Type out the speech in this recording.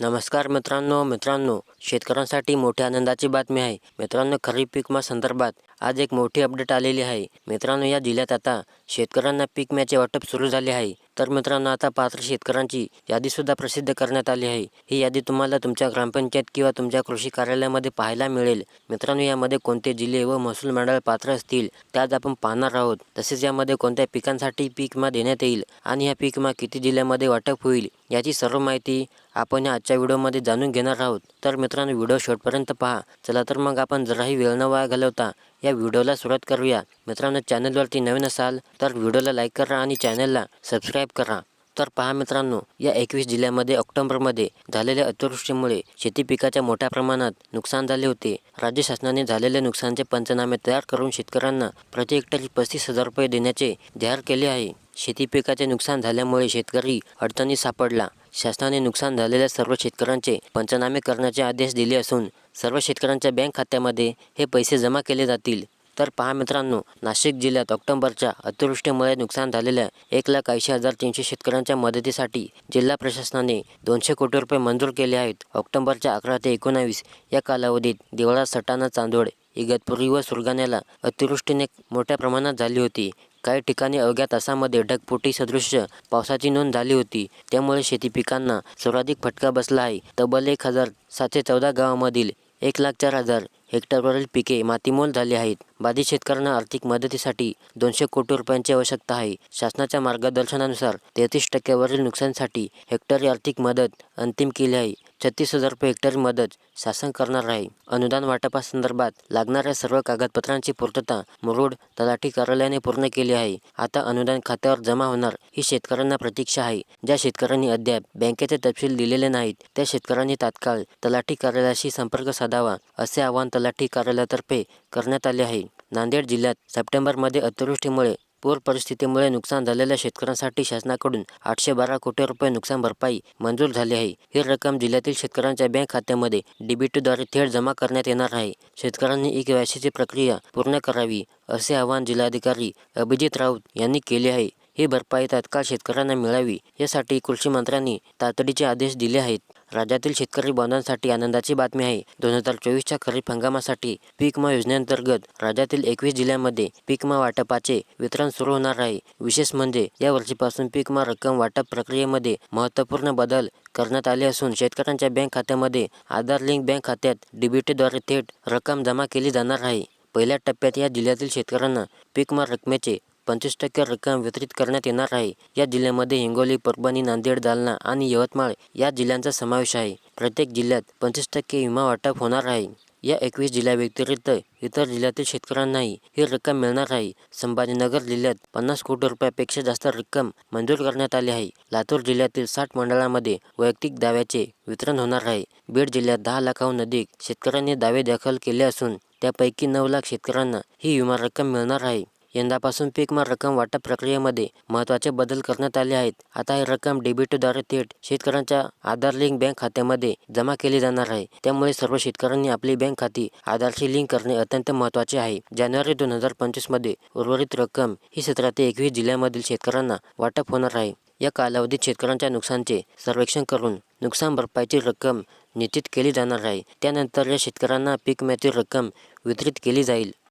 नमस्कार मित्रांनो मित्रांनो. शेतकऱ्यांसाठी मोठ्या आनंदाची बातमी आहे. मित्रांनो खरीप पिकमा संदर्भात आज एक मोठी अपडेट आलेली आहे. मित्रांनो या जिल्ह्यात आता शेतकऱ्यांना पीक विम्याचे वाटप सुरू झाले आहे. तर मित्रांनो आता पात्र शेतकऱ्यांची यादीसुद्धा प्रसिद्ध करण्यात आली आहे. ही यादी तुम्हाला तुमच्या ग्रामपंचायत किंवा तुमच्या कृषी कार्यालयामध्ये पाहायला मिळेल. मित्रांनो यामध्ये कोणते जिल्हे व महसूल मंडळ पात्र असतील त्यात आपण पाहणार आहोत. तसेच यामध्ये कोणत्या पिकांसाठी पीक विमा देण्यात येईल आणि ह्या पीक विमा किती जिल्ह्यामध्ये वाटप होईल याची सर्व माहिती आपण या आजच्या व्हिडिओमध्ये जाणून घेणार आहोत. तर मित्रांनो व्हिडिओ शेवटपर्यंत पहा. चला तर मग आपण जराही वेळ न वाया घालवता या व्हिडिओला सुरुवात करूया. मित्रांनो चॅनलवरती नवीन असाल तर व्हिडिओला लाईक करा आणि चॅनलला सबस्क्राईब करा. तर पहा मित्रांनो या एकवीस जिल्ह्यामध्ये ऑक्टोबरमध्ये झालेल्या अतिवृष्टीमुळे शेती पिकाच्या मोठ्या प्रमाणात नुकसान झाले होते. राज्य शासनाने झालेल्या नुकसानचे पंचनामे तयार करून शेतकऱ्यांना प्रति हेक्टरी पस्तीस हजार रुपये देण्याचे जाहीर केले आहे. शेती पिकाचे नुकसान झाल्यामुळे शेतकरी अडचणीत सापडला. शासनाने नुकसान झालेल्या सर्व शेतकऱ्यांचे पंचनामे करण्याचे आदेश दिले असून सर्व शेतकऱ्यांच्या बँक खात्यामध्ये हे पैसे जमा केले जातील. तर पहा मित्रांनो नाशिक जिल्ह्यात ऑक्टोबरच्या अतिवृष्टीमुळे नुकसान झालेल्या एक लाख ऐंशी हजार तीनशे शेतकऱ्यांच्या मदतीसाठी जिल्हा प्रशासनाने दोनशे कोटी रुपये मंजूर केले आहेत. ऑक्टोबरच्या अकरा ते एकोणावीस या कालावधीत देवळा सटाणा चांदोड इगतपुरी व सुरगाण्याला अतिवृष्टीने मोठ्या प्रमाणात झाली होती. काही ठिकाणी अवघ्या तासामध्ये ढगफुटी सदृश्य पावसाची नोंद झाली होती. त्यामुळे शेती पिकांना सर्वाधिक फटका बसला आहे. तब्बल एक हजार सातशे चौदा गावामधील एक लाख चार हजार हेक्टरवरील पिके मातीमोल झाली आहेत. बाधित शेतकऱ्यांना आर्थिक मदतीसाठी दोनशे कोटी रुपयांची आवश्यकता आहे. शासनाच्या मार्गदर्शनानुसार तेहतीस टक्क्यावरील नुकसानीसाठी हेक्टरी आर्थिक मदत अंतिम केली आहे. छत्तीस हजार रुपये हेक्टरी मदत शासन करणार आहे. अनुदान वाटपासंदर्भात लागणाऱ्या सर्व कागदपत्रांची पूर्तता मुरुड तलाठी कार्यालयाने पूर्ण केली आहे. आता अनुदान खात्यावर जमा होणार ही शेतकऱ्यांना प्रतीक्षा आहे. ज्या शेतकऱ्यांनी अद्याप बँकेचे तपशील दिलेले नाहीत त्या शेतकऱ्यांनी तात्काळ तलाठी कार्यालयाशी संपर्क साधावा असे आवाहन तलाठी कार्यालयातर्फे करण्यात आले आहे. नांदेड जिल्ह्यात सप्टेंबरमध्ये अतिवृष्टीमुळे पूर परिस्थितीमुळे नुकसान झालेल्या शेतकऱ्यांसाठी शासनाकडून आठशे बारा कोटी रुपये नुकसान भरपाई मंजूर झाली आहे. ही रक्कम जिल्ह्यातील शेतकऱ्यांच्या बँक खात्यामध्ये डीबीटीद्वारे थेट जमा करण्यात येणार आहे. शेतकऱ्यांनी ई केवायसीची प्रक्रिया पूर्ण करावी असे आवाहन जिल्हाधिकारी अभिजित राऊत यांनी केले आहे. ही भरपाई तात्काळ शेतकऱ्यांना मिळावी यासाठी कृषी मंत्र्यांनी तातडीचे आदेश दिले आहेत. राज्यातील शेतकरी बांधवांसाठी आनंदाची बातमी आहे. दोन हजार चोवीसच्या खरीप हंगामासाठी पीक योजनेअंतर्गत राज्यातील एकवीस जिल्ह्यांमध्ये पीक वाटपाचे वितरण सुरू होणार आहे. विशेष म्हणजे या वर्षीपासून पीक रक्कम वाटप प्रक्रियेमध्ये महत्त्वपूर्ण बदल करण्यात आले असून शेतकऱ्यांच्या बँक खात्यामध्ये आधार लिंक बँक खात्यात डीबीटीद्वारे थेट रक्कम जमा केली जाणार आहे. पहिल्या टप्प्यात या जिल्ह्यातील शेतकऱ्यांना पीक रकमेचे पंचवीस टक्के रक्कम वितरित करण्यात येणार आहे. या जिल्ह्यामध्ये हिंगोली परभणी नांदेड जालना आणि यवतमाळ या जिल्ह्यांचा समावेश आहे. प्रत्येक जिल्ह्यात पंचवीस टक्के विमा वाटप होणार आहे. या एकवीस जिल्ह्याव्यतिरिक्त इतर जिल्ह्यातील शेतकऱ्यांनाही ही रक्कम मिळणार आहे. संभाजीनगर जिल्ह्यात पन्नास कोटी रुपयापेक्षा जास्त रक्कम मंजूर करण्यात आली आहे. लातूर जिल्ह्यातील साठ मंडळामध्ये वैयक्तिक दाव्याचे वितरण होणार आहे. बीड जिल्ह्यात दहा लाखाहून अधिक शेतकऱ्यांनी दावे दाखल केले असून त्यापैकी नऊ लाख शेतकऱ्यांना ही विमा रक्कम मिळणार आहे. यंदापासून पीक रक्कम वाटप प्रक्रियेमध्ये महत्त्वाचे बदल करण्यात आले आहेत. आता ही रक्कम डेबिटद्वारे थेट शेतकऱ्यांच्या आधार लिंक बँक खात्यामध्ये जमा केली जाणार आहे. त्यामुळे सर्व शेतकऱ्यांनी आपली बँक खाती आधारशी लिंक करणे अत्यंत महत्त्वाचे आहे. जानेवारी दोन हजार पंचवीसमध्ये उर्वरित रक्कम ही सतरा ते एकवीस जिल्ह्यामधील शेतकऱ्यांना वाटप होणार आहे. या कालावधीत शेतकऱ्यांच्या नुकसानचे सर्वेक्षण करून नुकसान भरपाईची रक्कम निश्चित केली जाणार आहे. त्यानंतर या शेतकऱ्यांना पीक विम्याची रक्कम वितरित केली जाईल.